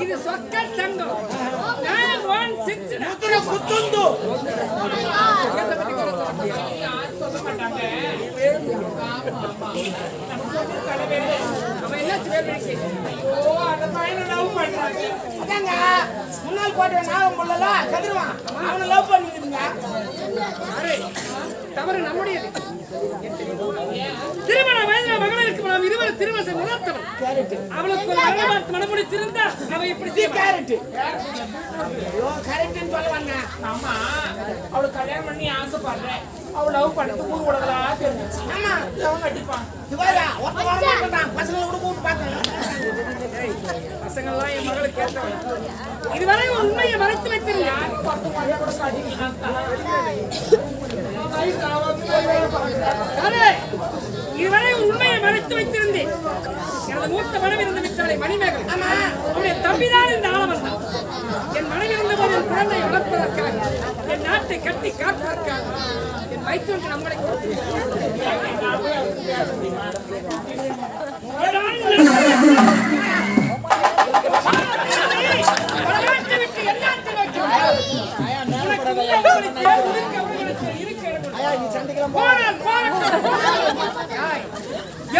இது சொக்க தங்கம் one six குத்துந்து முன்னாள் கோட்டை ஞாபகம் பண்ணல கதிருவான் அவனை லவ் பண்ணிக்கிறீங்க தவறு நம்முடையது. திருமண வயதுல மகளிருக்கு நாம் இருவர் திருமணம் வளர்த்தவன் அவளுக்கு ஒரு பார்த்து மனமுடி திருந்தா அவ இப்படி. கேரட் ஐயோ கரெக்ட்னு சொல்ல வந்தேன். ஆமா அவளுக்கு கல்யாணம் பண்ணி ஆசைப்படுறேன். அவள் லவ் பண்ணது கூட கூடதா தெரிஞ்சிச்சு ஆமா. லவ் கட்டிப்பான். இவரா ஒத்த வாரம் மாட்டான். பசங்களை கூட கூப்பிட்டு பார்த்தேன் பசங்கள்லாம் என் மகளுக்கு கேட்டவன் இதுவரை உண்மையை மறைத்து வைத்திருந்தான் பத்து மணி கூட கட்டிக்கலாம் அரே, இதுவரை உண்மையை மறைத்து வைத்திருந்தேன். எனது மூத்த மனைவி இருந்து விட்டாளே மணிமேகலை. அவனுடைய தம்பிதான் இந்த ஆளவன் என் மனைவி இருந்தபோது என் குழந்தை வளர்ப்பதற்காக என் நாட்டை கட்டி காப்பதற்காக. என் வைத்தோன்று நம்மளை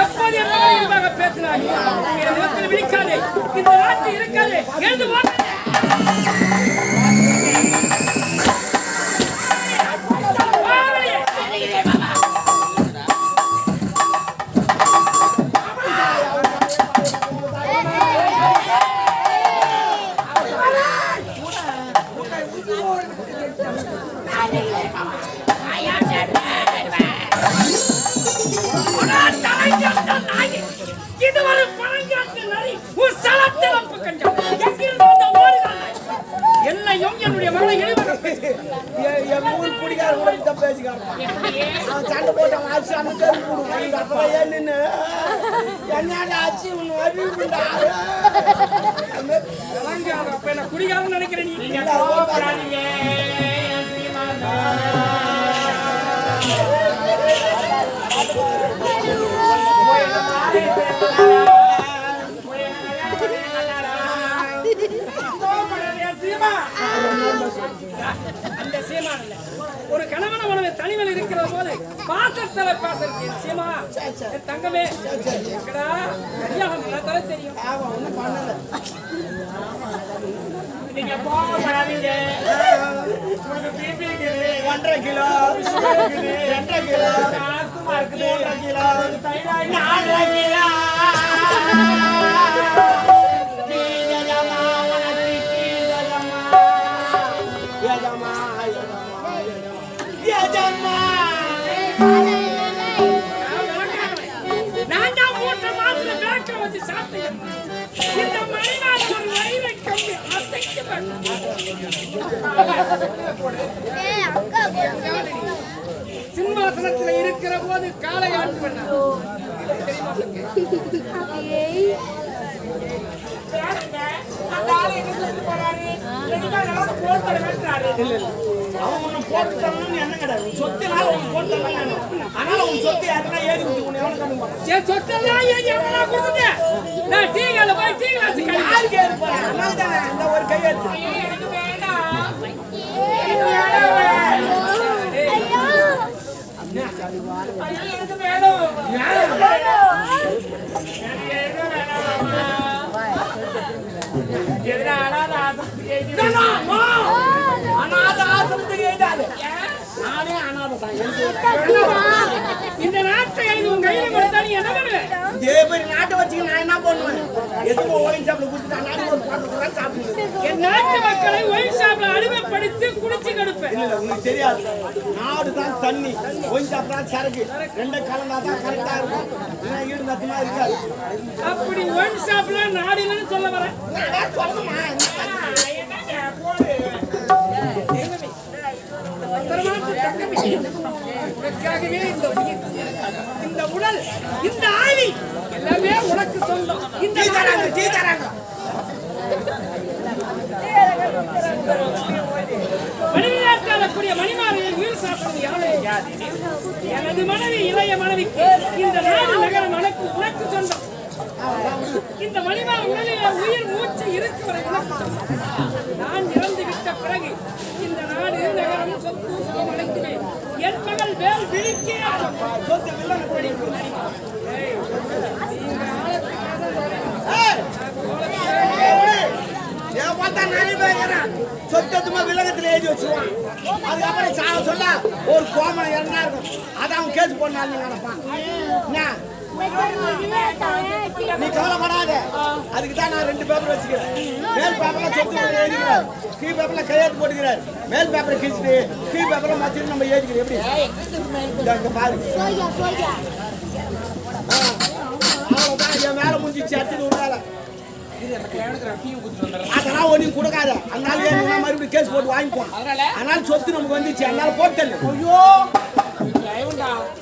எப்போது பேசினாய் இந்த நாட்டு இருக்காது. எழுந்து கூட இந்த பேசிக்காரன் சண்டை போட்டான் ஆச்சு அந்த பேர் கொடுக்கும் அப்புறம் ஏன் நின்று என்னடா ஆச்சு உன் அறிவுண்டா அப்ப என்ன குடிகாரன்னு நினைக்கிற நீ? அந்த சீமான் இல்ல. ஒரு கணவன மனைவி தனிமையில் இருக்கிற போது பாசத்துல பேசுறது என் சீமா என் தங்கமே. எங்கடா? கல்யாணம் நல்லா தர தெரியும். நீங்க இருக்குது. ஒன்றரை கிலோ. ரெண்டரை கிலோ. ஆஸ்துமா இருக்குது. மூன்றரை கிலோ. தைராய்டு நாலரை கிலோ. எஜமா, எஜமா, எஜமா. நான் தான் மூட்டை மாத்திரை பேக்கில் வச்சு சாப்பிட்டேன் இந்த மணிநாள் ஒரு வயிறை கம்பி அசைக்கு சிம்மாசனத்தில் இருக்கிற போது காலை ஆட்டு பண்ண யாருங்க? அந்த ஆளு எங்க சொல்லிட்டு போறாரு? ரெண்டு நாள் நல்லா போட்டு தர வேண்டாரு. அவன் உன்னை போட்டு தரணும்னு எண்ணம் கிடையாது. சொத்துனால போட்டு சொத்து யாருன்னா ஏறி விட்டு சொத்தெல்லாம் எவ்வளோ கொடுத்துட்டேன் நான் டீ கடையில் போய் டீ கிளாஸ் யாருக்கு ஏறி அதனால இந்த ஒரு கையெழுத்து. எனக்கு எனக்கு வேணும். எதுனா ஆசிரமத்துக்கு எழுதி வை. அனாதை ஆசிரமத்துக்கு எழுதாது. நானே அனாதை தான். எனக்கு இந்த நாட்டை உன் கையில் கொடுத்தா நீ என்ன இதே மாதிரி நாட்டை வச்சுக்க நான் என்ன பண்ணுவேன்? ஓயின் சாப்பிட ஒரு பாட்டு சாப்பிடுவேன்? என் நாட்டு மக்களை ஒயின் ஷாப்ல அடிமைப்படுத்தி குடிச்சு கெடுப்பேன். இல்ல தெரியாது. நாடு தான் தண்ணி. ஒயின் சாப்பிட்டா சரக்கு. ரெண்டை கலந்தா தான் கரெக்டா இருக்கும். ஏன்னா ஈடு நத்தமா இருக்காது. அப்படி ஒயின் ஷாப்ல நாடு இல்லைன்னு சொல்ல வரேன். சொல்லணுமா? என்னங்க? போடு இந்த உயிர், இந்த உடல் இந்த ஆவி எல்லாமே உனக்கு சொந்தம். இந்த தராங்க உயிர் சாப்பிடுவது யாரு எனது மனைவி இளைய மனைவிக்கு இந்த நாடு நகரம் இந்த மனிதன் உடலில் உயிர் மூச்சு இருக்கு வரைக்கும் நான் இறந்து விட்ட பிறகு இந்த நாடு நகரம் சொத்து சுகம் என் மகள் வேல் விழிக்கே சொத்து அதுக்கப்புறம் சொல்ல ஒரு கோமனை இறந்தா இருக்கும் அதான் கேஸ் போடணும் நினைப்பான் நீ கவலைப்படாத அதுக்கு தான் நான் ரெண்டு பேப்பர் வச்சுக்கிறேன் மேல் பேப்பர்ல சொத்து எழுதிக்கிறார் கீழ் பேப்பர்ல கையெழுத்து போட்டுக்கிறார் மேல் பேப்பரை கிழிச்சிட்டு கீழ் பேப்பர்ல மாத்திட்டு நம்ம எழுதிக்கிறோம் எப்படி இந்தா இங்க பாரு அவ்வளவுதான் என் வேலை முடிஞ்சிச்சு அடுத்தது ஒரு வேலை அதெல்லாம் ஒன்றும் கொடுக்காத அதனால என்ன மறுபடியும் கேஸ் போட்டு வாங்கிக்குவோம் அதனால சொத்து நமக்கு வந்துச்சு அதனால போட்டல் ஐயோ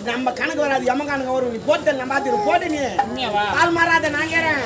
நம்ம கணக்கு வராது எம்ம கணக்கு வரும். நீ போட்டல் நம்ம பார்த்து போட்டு நீ பால் மாறாத நான் கேறேன்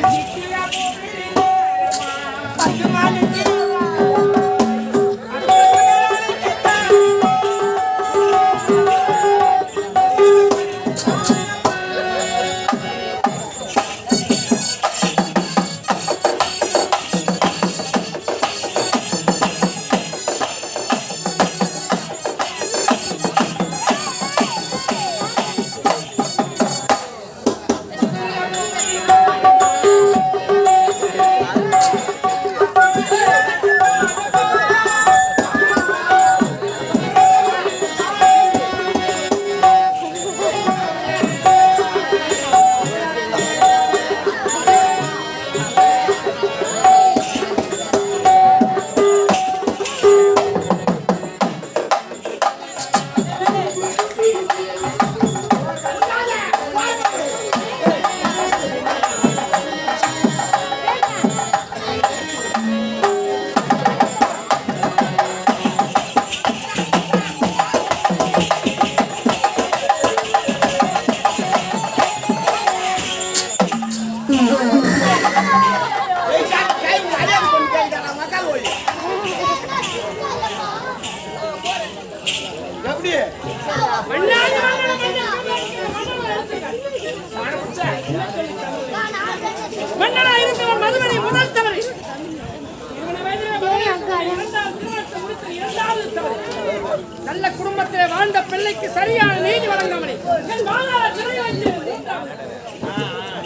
நல்ல குடும்பத்திலே வாழ்ந்த பிள்ளைக்கு சரியான நீதி வழங்காமலே.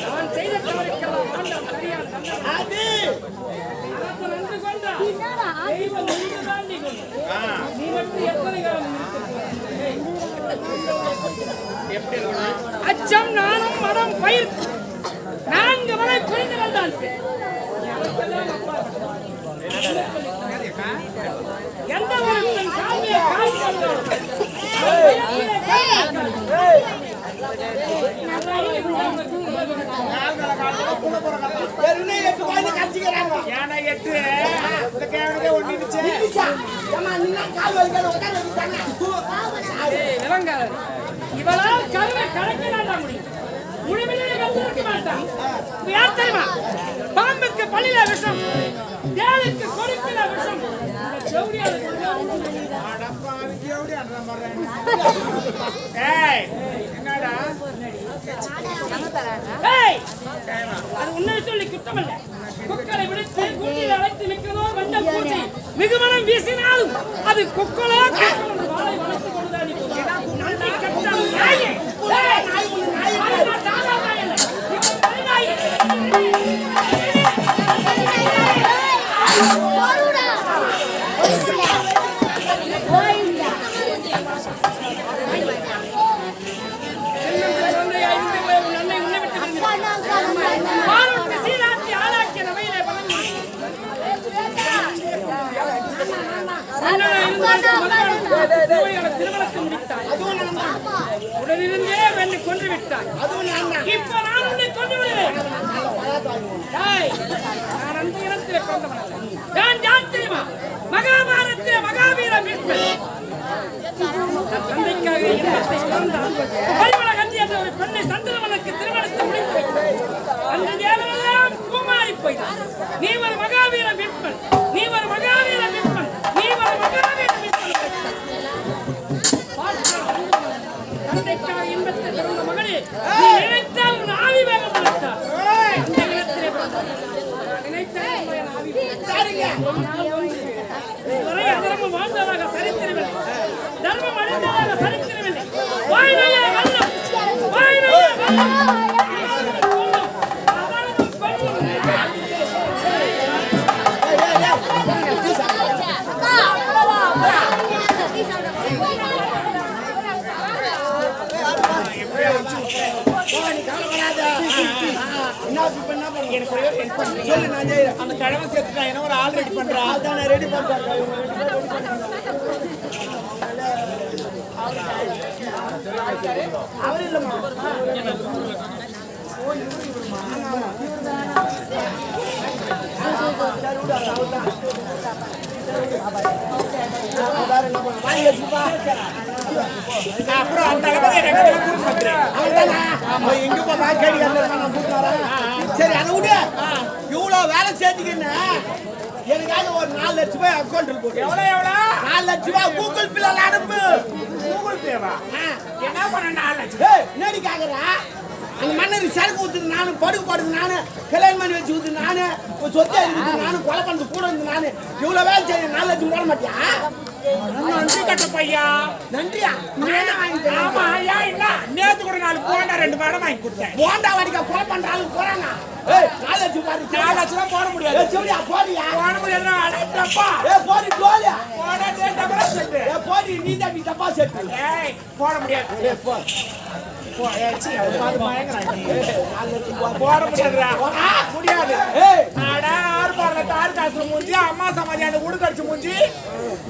நான் செய்த தவறுக்கெல்லாம் ஆண்டவன் சரியான நன்றி அச்சம் நாணம் மடம் பயிர். நான்கு வரை புரிந்து வந்தான் இவளால் கருவை முடியும் முழுமையிலே கலக்க மாட்டான் இது யார் தெரியுமா பாம்புக்கு பள்ளியில விஷம் தேளுக்கு கொடுக்கிற விஷம் இந்த ஜவுளியாளுக்கு ஏய்! அது உன்னை சொல்லி குத்தமல்ல. குக்களை விடுத்து குட்டியில் அழைத்து நிற்கிறதோ வண்டல் பூச்சி மிகுமனம் வீசினாலும் அது குக்களோ குக்களோ திருமணத்தை முடித்தாய் உடனிருந்தே என்னை கொன்று விட்டாய் இப்ப நான் உன்னை கொண்டு விடுவேன் நான் அந்த இனத்திலே பிறந்தவன் நான் யார் தெரியுமா மகாபாரத்திலே மகாவீர மீட்பன் தந்தைக்காக இன்பத்தை இழந்தான் பரிமள என்ற ஒரு பெண்ணை திருமணத்தை முடித்து வைத்தார். அந்த பூமாறி போய்தான் நீ ஒரு மகாவீர மீட்பன் நீ எனக்கு ஒரே ஒரு சொல்லு நான் அந்த கிழமை சேர்த்து என்ன ஒரு ஆள் ரெடி பண்ணுறேன் அதான் நான் ரெடி பண்றேன். அவர் அப்புறம் அந்த அளவுக்கு எங்க போய் சரி அதை விடு. இவ்வளவு வேலை செஞ்சுக்கின்னு எனக்காக ஒரு நாலு லட்சம் ரூபாய் அக்கௌண்ட்ல போட்டு எவ்வளவு எவ்வளவு? நாலு லட்சம் ரூபாய் கூகுள் பில்ல அனுப்பு. கூகுள் பேவா என்ன பண்ண நாலு லட்சம்? என்னடி கேக்குற? அந்த மன்னருக்கு சரக்கு ஊத்துது நானு படுக்கு படுது நானு கல்யாணம் பண்ணி வச்சு ஊத்து நானு சொத்து இருக்குது நானு கொலை பண்ணது கூட இருந்து நானு. இவ்வளவு வேலை செய்ய நாலு லட்சம் போட மாட்டியா? நன்றி கட்ட பையா நன்றியா. ஆமா ஐயா என்ன நேத்து கூட நாலு போண்டா ரெண்டு படம் வாங்கி கொடுத்தேன். போண்டா வடிக்க கொலை பண்ற ஆளுக்கு போறாங்க ஏய். நாலு லட்சம் பாரு நாலு லட்சம் ரூபாய் போட முடியாது. ஏய், சொல்லியா போடியா? போட முடியாது அடப்பா ஏய் போடி செட்டு. நீ தான் நீ தப்பா செட்டு. ஏய் போட முடியாது. போ. போ, சீ, அது. நாலு லட்சம் போ. போட முடியாது. ஏய். ஆறு பாருல தார் மூஞ்சி அம்மா சமாதி அந்த உடு மூஞ்சி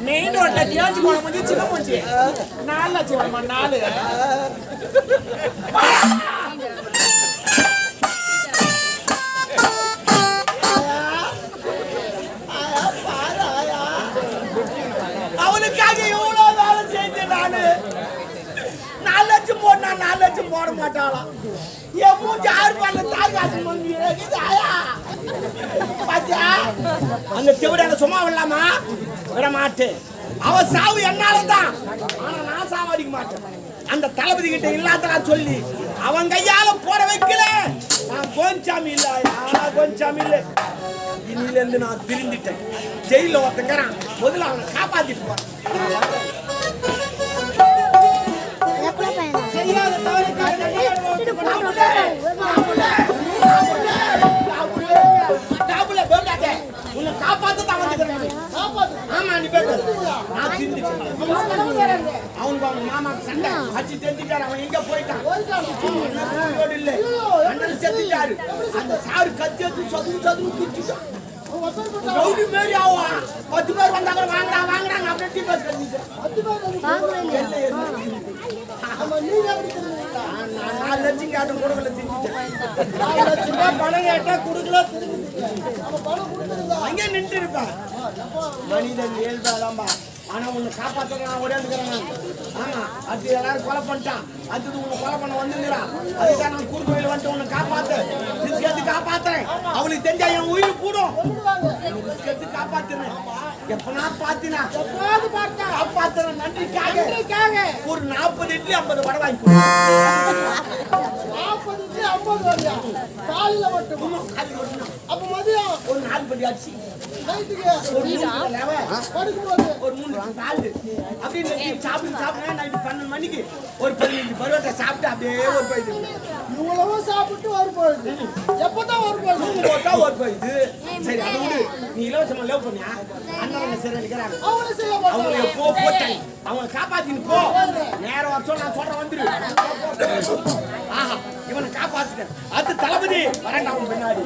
மெயின் ரோட்ல தேஞ்சு போன மூஞ்சி சின்ன மூஞ்சி. நாலு லட்சம் வருமா? நாலு. அவனுக்காக எவ்வளவு வேலை செஞ்சேன் நானு? நாலு லட்சம் போடா நாலு லட்சம் போட மாட்டாளாம். என் மூஞ்சி ஆறு பண்ண தாய் காசு மங்கி ஆயா? பாத்தியா? அந்த செவிடான சும்மா விடலாமா? விட மாட்டேன் அவ சாவு என்னால தான் ஆனா நான் சாவு அடிக்க மாட்டேன். அந்த தளபதி கிட்ட இல்லாதடா சொல்லி அவன் கையால போட வைக்கல. நான் கோஞ்சாமி இல்ல கோஞ்சாமி இல்ல. இனில இருந்து நான் திருந்திட்டேன் ஜெயில ஒருத்தங்கிறான் முதல்ல அவனை காப்பாத்திட்டு போறேன் டாபுல போகாதே உன்னை காப்பாத்த தான் வந்துக்கிறேன் ஆமா நீ பேசு நான் திருந்திட்டேன் அவனுக்கு அவன் மாமா சண்டை. அடிச்சு தெரிஞ்சுட்டாரு அவன் எங்க போயிட்டான்? இல்ல. அண்ணன் செத்துட்டாரு. அந்த சாரு கத்தி எடுத்து சதுரு சதுரு குடிச்சுட்டான் ரவுடி மாரி ஆவான் பத்து பேர் வந்தாங்க வாங்கடா வாங்கடாங்க அப்படியே டீ நாலு லட்சம் கேட்டும் கொடுக்கல திஞ்சிட்டேன் நாலு லட்சம் ரூபாய் பணம் கேட்டா கொடுக்கல. அங்கே நின்று இருப்பேன் மனிதன் இயல்பாதாம்பா ஆனா உன்னை காப்பாத்த நான் ஓடியாந்துக்கிறேன் ஆமா அது எல்லாரும் கொலை பண்ணிட்டான். அது உன்னை கொலை பண்ண வந்துங்கிறான் அதுதான் நான் குறுக்கோயில் வந்துட்டு உன்னை காப்பாத்து ரிஸ்க் எடுத்து காப்பாத்துறேன். அவளுக்கு தெரிஞ்சா என் உயிர் கூடும். ரிஸ்க் எடுத்து காப்பாத்துறேன் எப்பனா பாத்தினா எப்பனாவது பார்த்தா காப்பாத்துறேன் நன்றிக்காக. ஒரு நாற்பது இட்லி ஐம்பது வடை வாங்கி கொடு. காலையில மட்டும்? அது அப்ப மதியம்? ஒரு நாலு படி அரிசி ஒரு ஒரு சொல்லி மணிக்கு ஒரு பதினஞ்சு பருவத்தை சாப்பிட்டு அப்படியே ஒரு போயிது இவ்வளவு சாப்பிட்டு வரும்பொழுது எப்பதான் வரும்பொழுது தூங்கு போட்டா ஒரு போயிது சரி அதை விடு. நீ இலவசமா லவ் பண்ணியா? அண்ணன் சரி நினைக்கிறாங்க அவனை செய்ய அவங்க எப்போ போட்டாங்க அவங்க காப்பாத்தின்னு போ. நேரம் வருஷம் நான் சொல்றேன் வந்துரு. ஆஹா இவனை காப்பாத்திட்டேன். அது தளபதி. வரேன் அவன் பின்னாடி.